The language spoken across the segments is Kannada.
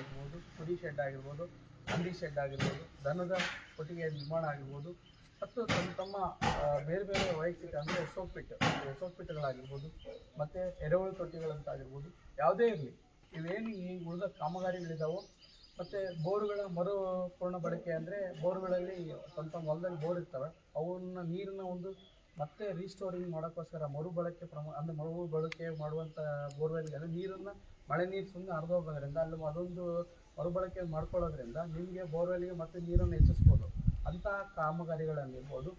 ಆಗಿರ್ಬೋದು ಕುರಿ ಶೆಡ್ ಆಗಿರ್ಬೋದು, ಹಂದಿ ಶೆಡ್ ಆಗಿರ್ಬೋದು, ದನದ ಕೊಟ್ಟಿಗೆ ನಿರ್ಮಾಣ ಆಗಿರ್ಬೋದು, ಮತ್ತು ತಮ್ಮ ತಮ್ಮ ಬೇರೆ ಬೇರೆ ವೈಯಕ್ತಿಕ ಅಂದರೆ ಸೋಪಿಟ್ಟು ಸೋಪಿಟ್ಟುಗಳಾಗಿರ್ಬೋದು ಮತ್ತು ಎರೆಹುಳು ತೊಟ್ಟಿಗಳಂತಾಗಿರ್ಬೋದು, ಯಾವುದೇ ಇರಲಿ, ಇವೇನು ಈ ಉಳಿದ ಕಾಮಗಾರಿಗಳಿದಾವೋ, ಮತ್ತು ಬೋರ್ಗಳ ಮರು ಪೂರ್ಣ ಬಳಕೆ ಅಂದರೆ ಬೋರ್ಗಳಲ್ಲಿ ತಮ್ಮ ಹೊಲದಲ್ಲಿ ಬೋರ್ ಇರ್ತವೆ, ಅವನ್ನ ನೀರನ್ನ ಒಂದು ಮತ್ತೆ ರೀಸ್ಟೋರಿಂಗ್ ಮಾಡೋಕ್ಕೋಸ್ಕರ ಮರುಬಳಕೆ ಪ್ರಮಾಣ ಅಂದರೆ ಮರು ಬಳಕೆ ಮಾಡುವಂಥ ಬೋರ್ವೆಲ್ಗೆ ಅಂದರೆ ನೀರನ್ನು ಮಳೆ ನೀರು ಸುಮ್ಮನೆ ಹರಿದೋಗೋದ್ರಿಂದ ಅಲ್ಲಿ ಅದೊಂದು ಮರುಬಳಕೆ ಮಾಡ್ಕೊಳ್ಳೋದ್ರಿಂದ ನಿಮಗೆ ಬೋರ್ವೆಲ್ಗೆ ಮತ್ತೆ ನೀರನ್ನು ಹೆಚ್ಚಿಸ್ಬೋದು. ಅಂಥ ಕಾಮಗಾರಿಗಳನ್ನಿರ್ಬೋದು.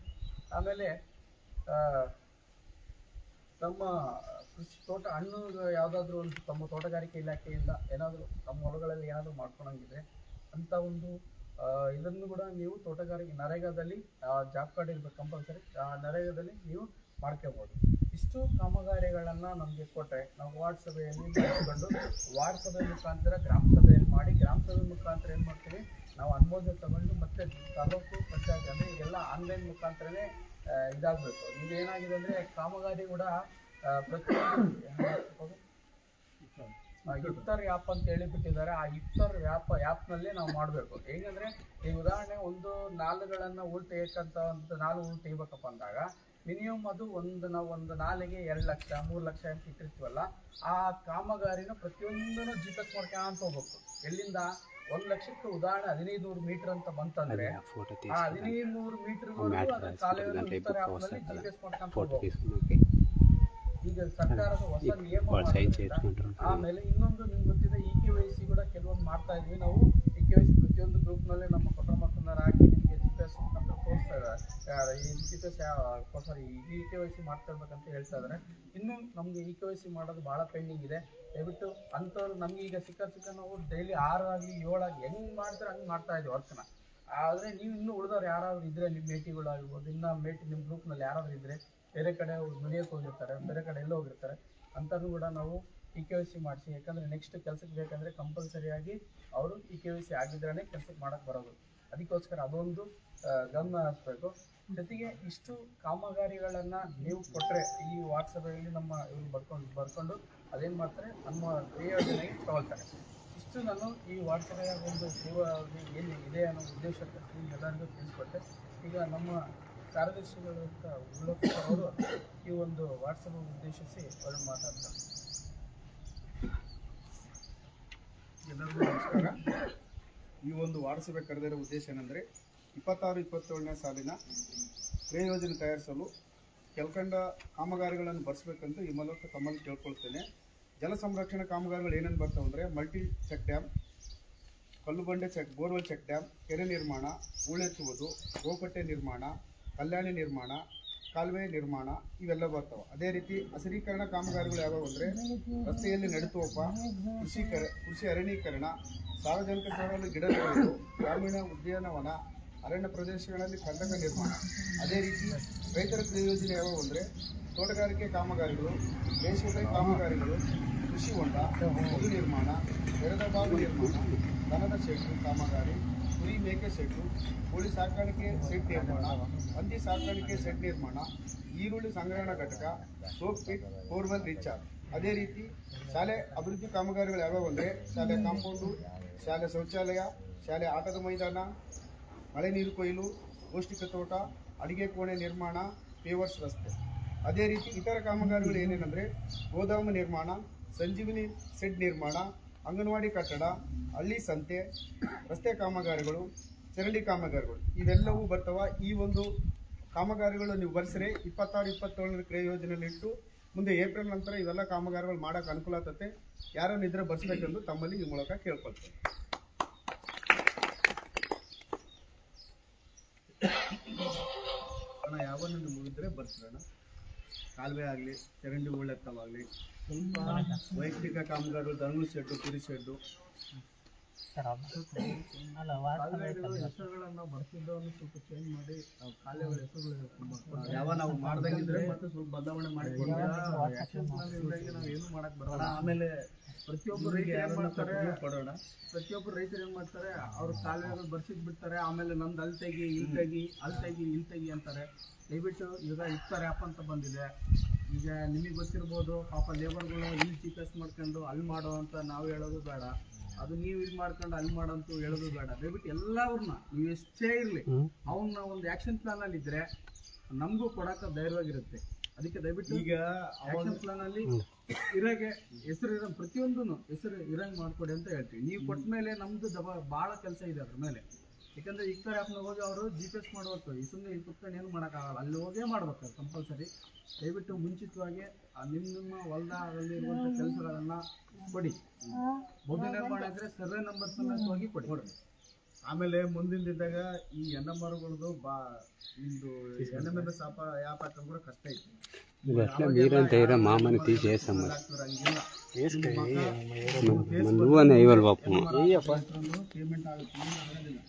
ಆಮೇಲೆ ತಮ್ಮ ಕೃಷಿ ತೋಟ ಹಣ್ಣು ಯಾವುದಾದ್ರೂ ಒಂದು ತಮ್ಮ ತೋಟಗಾರಿಕೆ ಇಲಾಖೆಯಿಂದ ಏನಾದರೂ ತಮ್ಮ ಹೊಲಗಳಲ್ಲಿ ಏನಾದರೂ ಮಾಡ್ಕೊಳಂಗಿದ್ರೆ ಅಂಥ ಒಂದು ಇದನ್ನು ಕೂಡ ನೀವು ತೋಟಗಾರಿಕೆ ನರೇಗಾದಲ್ಲಿ ಜಾಬ್ ಕಾರ್ಡ್ ಇರ್ಬೇಕು ಕಂಪಲ್ಸರಿ, ಆ, ನರೇಗಾದಲ್ಲಿ ನೀವು ಮಾಡ್ಕೋಬೋದು. ಇಷ್ಟು ಕಾಮಗಾರಿಗಳನ್ನು ನಮಗೆ ಕೊಟ್ಟರೆ ನಾವು ವಾರ್ಡ್ ಸಭೆಯಲ್ಲಿ ಮಾಡಿಕೊಂಡು ವಾರ್ಡ್ ಸಭೆ ಮುಖಾಂತರ ಗ್ರಾಮ ಸಭೆಯಲ್ಲಿ ಮಾಡಿ ಗ್ರಾಮ ಸಭೆ ಮುಖಾಂತರ ಏನು ಮಾಡ್ತೀವಿ? ನಾವು ಅನುಮೋದನೆ ತಗೊಂಡು ಮತ್ತೆ ತಾಲೂಕು ಪಂಚಾಯತ್ ಅಂದರೆ ಈಗೆಲ್ಲ ಆನ್ಲೈನ್ ಮುಖಾಂತರನೇ ಇದಾಗಬೇಕು. ಈಗ ಏನಾಗಿದೆ ಅಂದರೆ ಕಾಮಗಾರಿ ಕೂಡ ಪ್ರತಿ ಇಫ್ತಾರ್ ಆ್ಯಪ್ ಅಂತ ಹೇಳಿ ಬಿಟ್ಟಿದ್ದಾರೆ ಆ ಇಫ್ತಾರ್ ಆ್ಯಪ್ ಆ್ಯಪ್ನಲ್ಲಿ ನಾವು ಮಾಡಬೇಕು. ಹೇಗಂದ್ರೆ ಈಗ ಉದಾಹರಣೆ ಒಂದು ನಾಲುಗಳನ್ನು ಉಲ್ಟು ಏಕಂತ ಒಂದು ನಾಲು ಉಲ್ಟು ತೆಗಿಬೇಕಪ್ಪ ಅಂದಾಗ ಮಿನಿಮಮ್ ಅದು ಒಂದು ನಾವು ಒಂದು ನಾಲೆಗೆ ಎರಡು ಲಕ್ಷ ಮೂರು ಲಕ್ಷ ಅಂತ ಇಟ್ಟಿರ್ತೀವಲ್ಲ ಆ ಕಾಮಗಾರಿನ ಪ್ರತಿಯೊಂದನ್ನು ಜಿ ಪಿ ಅಂತ ಮಾಡ್ಕೊಂತ ಹೋಗ್ಬೇಕು. ಎಲ್ಲಿಂದ? ಒಂದು ಲಕ್ಷಕ್ಕೆ ಉದಾಹರಣೆ ಹದಿನೈದು ನೂರು ಮೀಟರ್ ಅಂತ ಬಂತಂದ್ರೆ ಆ ಹದಿನೈದು ನೂರು ಮೀಟರ್ ಈಗ ಸರ್ಕಾರದ ಹೊಸ ನಿಯಮ ಆಮೇಲೆ ಇನ್ನೊಂದು ನಿಮ್ಗೆ ಗೊತ್ತಿದೆ ಇ ಕೆ ವೈ ಸಿ ಕೂಡ ಕೆಲವೊಂದು ಮಾಡ್ತಾ ಇದ್ವಿ ನಾವು. ಇ ಕೆ ವೈ ಸಿ ಪ್ರತಿಯೊಂದು ಗ್ರೂಪ್ನಲ್ಲೇ ನಮ್ಮ ಕೊಟ್ಟ ಹಾಕಿ ನಿಮಗೆ ಜಿ ಅಂತ ಇದ್ದಾರೆ ಈ S sorry E K Y C ಮಾಡ್ತಾ ಇರ್ಬೇಕಂತ ಹೇಳ್ತಾ ಇದ್ದಾರೆ ಇನ್ನು ನಮಗೆ ಇ ಕೆ ವೈ ಸಿ ಮಾಡೋದು ಭಾಳ ಪೆಂಡಿಂಗ್ ಇದೆ ದಯವಿಟ್ಟು ಅಂಥವ್ರು ನಮಗೆ ಈಗ ಸಿಕ್ಕ ಸಿಕ್ಕ ನಾವು ಡೈಲಿ ಆರು ಆಗಲಿ ಏಳಾಗಿ ಹೆಂಗೆ ಮಾಡ್ತಾರೆ ಹಂಗೆ ಮಾಡ್ತಾ ಇದ್ದೀವಿ ವರ್ಕ್ನ ಆದರೆ ನೀವು ಇನ್ನೂ ಉಳಿದವ್ರು ಯಾರಾದರೂ ಇದ್ರೆ ನಿಮ್ಮ ಮೇಟಿಗಳಾಗಿರ್ಬೋದು ಇನ್ನು ಮೇಟಿ ನಿಮ್ಮ ಗ್ರೂಪ್ನಲ್ಲಿ ಯಾರಾದರೂ ಇದ್ರೆ ಬೇರೆ ಕಡೆ ದುಡಿಯೋಕೆ ಹೋಗಿರ್ತಾರೆ ಬೇರೆ ಕಡೆ ಎಲ್ಲೋ ಹೋಗಿರ್ತಾರೆ ಅಂಥದ್ದು ಕೂಡ ನಾವು ಇ ಕೆ ವೈ ಸಿ ಮಾಡಿಸಿ ಯಾಕಂದರೆ ನೆಕ್ಸ್ಟ್ ಕೆಲಸಕ್ಕೆ ಬೇಕಂದರೆ ಕಂಪಲ್ಸರಿಯಾಗಿ ಅವರು ಇ ಕೆ ವೈ ಸಿ ಆಗಿದ್ರೇ ಕೆಲಸಕ್ಕೆ ಮಾಡೋಕ್ಕೆ ಬರೋದು ಅದಕ್ಕೋಸ್ಕರ ಅದೊಂದು ಗಮನ ಹರಿಸ್ಬೇಕು. ಜೊತೆಗೆ ಇಷ್ಟು ಕಾಮಗಾರಿಗಳನ್ನು ನೀವು ಕೊಟ್ಟರೆ ಈ ವಾಟ್ಸಪ್ಪಲ್ಲಿ ನಮ್ಮ ಇವ್ರು ಬರ್ಕೊಂಡು ಬರ್ಕೊಂಡು ಅದೇನು ಮಾಡ್ತಾರೆ? ನಮ್ಮ ಪ್ರಿಯೋಜನೆಗೆ ತಗೊಳ್ತಾರೆ. ಇಷ್ಟು ನಾನು ಈ ವಾಟ್ಸಪ್ಪಿನ ಒಂದು ಸೇವಾ ಏನು ಇದೆ ಅನ್ನೋ ಉದ್ದೇಶಕ್ಕೆ ಎಲ್ಲರಿಗೂ ತಿಳಿಸ್ಕೊಟ್ಟೆ. ಈಗ ನಮ್ಮ ಕಾರ್ಯದರ್ಶಿಗಳು ಅಂತ ಈ ಒಂದು ವಾಟ್ಸಪ್ ಉದ್ದೇಶಿಸಿ ಅವರು ಮಾತಾಡ್ತಾರೆ. ಎಲ್ಲರಿಗೂ ನಮಸ್ಕಾರ. ಈ ಒಂದು ವಾರಸಭೆ ಕರೆದಿರೋ ಉದ್ದೇಶ ಏನಂದರೆ ಇಪ್ಪತ್ತಾರು, ಇಪ್ಪತ್ತೇಳನೇ ಸಾಲಿನ ಯೋಜನೆ ತಯಾರಿಸಲು ಕೆಲ್ಕಂಡ ಕಾಮಗಾರಿಗಳನ್ನು ಬರ್ಸ್ಬೇಕಂತ ಈ ಮೂಲಕ ತಮ್ಮಲ್ಲಿ ಕೇಳ್ಕೊಳ್ತೇನೆ. ಜಲ ಸಂರಕ್ಷಣಾ ಕಾಮಗಾರಿಗಳು ಏನೇನು ಬರ್ತಾವೆ ಅಂದರೆ ಮಲ್ಟಿ ಚೆಕ್ ಡ್ಯಾಮ್ ಕಲ್ಲುಬಂಡೆ ಚೆಕ್ ಬೋರ್ವೆಲ್ ಚೆಕ್ ಡ್ಯಾಮ್ ಕೆರೆ ನಿರ್ಮಾಣ ಹೂಳೆತ್ತುವುದು ಗೋಕಟ್ಟೆ ನಿರ್ಮಾಣ, ಕಲ್ಯಾಣಿ ನಿರ್ಮಾಣ ಕಾಲುವೆ ನಿರ್ಮಾಣ ಇವೆಲ್ಲ ಬರ್ತಾವೆ. ಅದೇ ರೀತಿ ಹಸಿರೀಕರಣ ಕಾಮಗಾರಿಗಳು ಯಾವ್ಯಾವು ಅಂದರೆ ರಸ್ತೆಯಲ್ಲಿ ನೆಡುತೋಪ, ಕೃಷಿ ಕರ, ಕೃಷಿ ಅರಣ್ಯೀಕರಣ, ಸಾರ್ವಜನಿಕ ಸ್ಥಳಗಳಲ್ಲಿ ಗಿಡ ಗ್ರಾಮೀಣ ಉದ್ಯಾನವನ, ಅರಣ್ಯ ಪ್ರದೇಶಗಳಲ್ಲಿ ಕಂದಕ ನಿರ್ಮಾಣ. ಅದೇ ರೀತಿ ರೈತರ ಕ್ರಿಯೋಜನೆ ಯಾವ್ಯಾವು ಅಂದರೆ ತೋಟಗಾರಿಕೆ ಕಾಮಗಾರಿಗಳು ಬೇಸಿಗೆ ಕಾಮಗಾರಿಗಳು, ಕೃಷಿ ಹೊಂಡ ನಿರ್ಮಾಣ. ಬೆಳೆದ ಬಾವಿ ನಿರ್ಮಾಣ ದನದ ಶೆಡ್ಡು ಕಾಮಗಾರಿ, ಕುರಿ ಮೇಕೆ ಶೆಡ್ಡು ಕೋಳಿ ಸಾಕಾಣಿಕೆ ಸೆಟ್ ನಿರ್ಮಾಣ, ಹಂದಿ ಸಾಕಾಣಿಕೆ ಸೆಟ್ ನಿರ್ಮಾಣ, ಈರುಳ್ಳಿ ಸಂಗ್ರಹಣಾ ಘಟಕ ಸೋಪ್ ಪಿಟ್ ಬೋರ್ವೆಲ್ ರಿಚಾರ್ಜ್ ಅದೇ ರೀತಿ ಶಾಲೆ ಅಭಿವೃದ್ಧಿ ಕಾಮಗಾರಿಗಳು ಯಾವ್ಯಾವು ಅಂದರೆ ಶಾಲೆ ಕಾಂಪೌಂಡು, ಶಾಲೆ ಶೌಚಾಲಯ, ಶಾಲೆ ಆಟದ ಮೈದಾನ, ಮಳೆ ನೀರು ಕೊಯ್ಲು, ಪೌಷ್ಟಿಕ ತೋಟ, ಅಡಿಗೆ ಕೋಣೆ ನಿರ್ಮಾಣ ಪೇವರ್ಸ್ ರಸ್ತೆ. ಅದೇ ರೀತಿ ಇತರ ಕಾಮಗಾರಿಗಳು ಏನೇನೆಂದರೆ ಗೋದಾಮು ನಿರ್ಮಾಣ, ಸಂಜೀವಿನಿ ಸೆಡ್ ನಿರ್ಮಾಣ ಅಂಗನವಾಡಿ ಕಟ್ಟಡ, ಹಳ್ಳಿ ಸಂತೆ, ರಸ್ತೆ ಕಾಮಗಾರಿಗಳು, ಚರಂಡಿ ಕಾಮಗಾರಿಗಳು. ಇವೆಲ್ಲವೂ ಬರ್ತವ. ಈ ಒಂದು ಕಾಮಗಾರಿಗಳು ನೀವು ಬರೆಸ್ರೆ. ಇಪ್ಪತ್ತಾರು ಇಪ್ಪತ್ತೇಳರ ಕ್ರಿಯೆ ಯೋಜನೆಯಲ್ಲಿ ಇಟ್ಟು ಮುಂದೆ ಏಪ್ರಿಲ್ ನಂತರ ಇವೆಲ್ಲ ಕಾಮಗಾರಿಗಳು ಮಾಡೋಕೆ ಅನುಕೂಲ ಆಗ್ತತೆ. ಯಾರನ್ನು ಇದ್ರೆ ಬರ್ಸ್ಬೇಕೆಂದು ತಮ್ಮಲ್ಲಿ ಈ ಮೂಲಕ ಕೇಳ್ಕೊಳ್ತೇನೆ ಹಣ ಯಾವನ್ನ ಮುಗಿದ್ರೆ ಬರ್ತಾರೆ ಕಾಲುವೆ ಆಗಲಿ, ಚರಂಡಿ ಉಳ್ಳೆತ್ತವಾಗಲಿ ವೈಯಕ್ತಿಕ ಕಾಮಗಾರರು ಧರ್ಮ ಶೆಡ್ಡು ಕುರಿ ಶೆಡ್ಡು. ಹೆಸರುಗಳನ್ನು ಬರ್ತಿದ್ದವನ್ನು ಸ್ವಲ್ಪ ಚೇಂಜ್ ಮಾಡಿ ಕಾಲೇವರ ಹೆಸರುಗಳು ಯಾವ ನಾವು ಮಾಡ್ದಂಗಿದ್ರೆ ಮತ್ತೆ ಸ್ವಲ್ಪ ಬದಲಾವಣೆ ಮಾಡಿ ನಾವು ಏನು ಮಾಡಕ್ ಬರೋಣ ಆಮೇಲೆ ಪ್ರತಿಯೊಬ್ಬರು ರೈತರು ಏನ್ ಮಾಡ್ತಾರೆ? ಕೊಡೋಣ. ಪ್ರತಿಯೊಬ್ಬರು ರೈತರು ಏನು ಮಾಡ್ತಾರೆ? ಅವ್ರ ಕಾಲುವೆಗಳು ಬರ್ಸಿದ್ ಬಿಡ್ತಾರೆ ಆಮೇಲೆ ನಮ್ದು ಅಲ್ಲಿ ತೆಗಿ ಇಲ್ಲಿ ತೆಗಿ ಅಲ್ಲಿ ತೆಗಿ ಇಲ್ಲಿ ತೆಗಿ ಅಂತಾರೆ. ದಯವಿಟ್ಟು ಇವಾಗ ಇಫ್ತಾರ್ ಆ್ಯಪ್ ಅಂತ ಬಂದಿದೆ. ಈಗ ನಿಮಗೆ ಗೊತ್ತಿರ್ಬೋದು ಪಾಪ ಲೇಬರ್ಗಳು ಇಲ್ಲಿ ಚಿಕಸ್ ಮಾಡ್ಕೊಂಡು ಅಲ್ಲಿ ಮಾಡೋ ಅಂತ ನಾವು ಹೇಳೋದು ಬೇಡ. ಅದು ನೀವು ಇದು ಮಾಡ್ಕೊಂಡು ಅಲ್ಲಿ ಮಾಡಂತೂ ಹೇಳೋದು ಬೇಡ. ದಯವಿಟ್ಟು ಎಲ್ಲವ್ರನ್ನ ನೀವು ಎಷ್ಟೇ ಇರಲಿ ಅವನ್ನ ಒಂದು ಆಕ್ಷನ್ ಪ್ಲಾನ್ ಅಲ್ಲಿ ಇದ್ರೆ ನಮಗೂ ಕೊಡೋಕೆ ಧೈರ್ಯವಾಗಿರುತ್ತೆ. ಅದಕ್ಕೆ ದಯವಿಟ್ಟು ಈಗ ಆಕ್ಷನ್ ಪ್ಲಾನ್ ಅಲ್ಲಿ ಇರಾಗೆ ಹೆಸರು ಇರೋ ಪ್ರತಿಯೊಂದು ಹೆಸರು ಇರೋಂಗೆ ಮಾಡ್ಕೊಡಿ ಅಂತ ಹೇಳ್ತೀವಿ. ನೀವು ಕೊಟ್ಟ ಮೇಲೆ ನಮ್ದು ದಬ ಭಾಳ ಕೆಲಸ ಇದೆ ಅದ್ರ ಮೇಲೆ. ಯಾಕಂದ್ರೆ ಇಕ್ತಾರ ಆ್ಯಪ್ನ ಹೋಗಿ ಅವರು ಜಿ ಪಿ ಎಸ್ ಮಾಡ್ಬೇಕು ಈ ಸುಮ್ಮನೆ ಇಲ್ಲಿ ಕುತ್ಕೊಂಡು ಏನು ಮಾಡೋಕ್ಕಾಗಲ್ಲ ಅಲ್ಲಿ ಹೋಗೇ ಮಾಡ್ಬೇಕು ಕಂಪಲ್ಸರಿ ದಯವಿಟ್ಟು ಮುಂಚಿತವಾಗಿ ಆ ನಿಮ್ಮ ನಿಮ್ಮ ಹೊಲದಲ್ಲಿ ಇರುವಂಥ ಕೆಲಸಗಳನ್ನು ಕೊಡಿ ಭೂಮಿ ನಿರ್ಮಾಣ ಇದ್ರೆ ಸರ್ವೆ ನಂಬರ್ ಸಮೇತವಾಗಿ ಕೊಡಿ ಆಮೇಲೆ ಮುಂದಿನ ದಿನದಾಗ ಈ ಎನ್ ಎಂ ಆರ್ಗಳದ್ದು ಬಾ ನಿಮ್ದು ಎನ್ ಎಂ ಎಸ್ ಆಪ ಯಾಪ್ ಹಾಕೋದು ಕೂಡ ಕಷ್ಟ ಐತಿ అట్లా మీరంతా ఏరా మామని తీసేస్తాం మరి ಹಂಗಿಲ್ಲ నువ్వనే ఇవ్వాలి పాపం ಪೇಮೆಂಟ್ ಆಗುತ್ತೆ ಇಲ್ಲ ಆಗೋದಿಲ್ಲ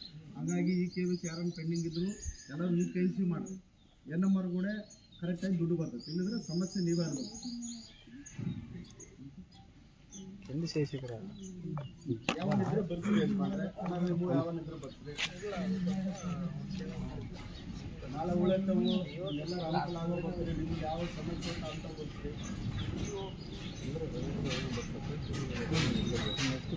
ಹಂಗಾಗಿ ಈ ಕೆ ವಿ ಸಿ ಯಾರನ್ನು ಪೆಂಡಿಂಗ್ ಇದ್ರು ಎಲ್ಲರೂ ನೀವು ಕೆ ಸಿ ಮಾಡಿ ಎನ್ ಎಂ ಆರ್ ಕೂಡ ಕರೆಕ್ಟಾಗಿ ದುಡ್ಡು ಬರ್ತದೆ. ಇಲ್ಲದ್ರೆ ಸಮಸ್ಯೆ ನೀವೇ ಅನ್ಬೇಕು ಯಾವನಿದ್ರೆ ಬರ್ತೀವಿ ಅಂತ ಮಾಡಿದ್ರೆ ನೀವು ಯಾವನಿದ್ರೆ ಬರ್ತೀವಿ ನಾಳೆ ಉಳಿದವು ಎಲ್ಲ ಅನುಕೂಲ ಆಗೋ ಬರ್ತೀರಿ ನಿಮ್ಗೆ ಯಾವ ಸಮಸ್ಯೆ ಅಂತ ಅಂತ ಬರ್ತೀರಿ Este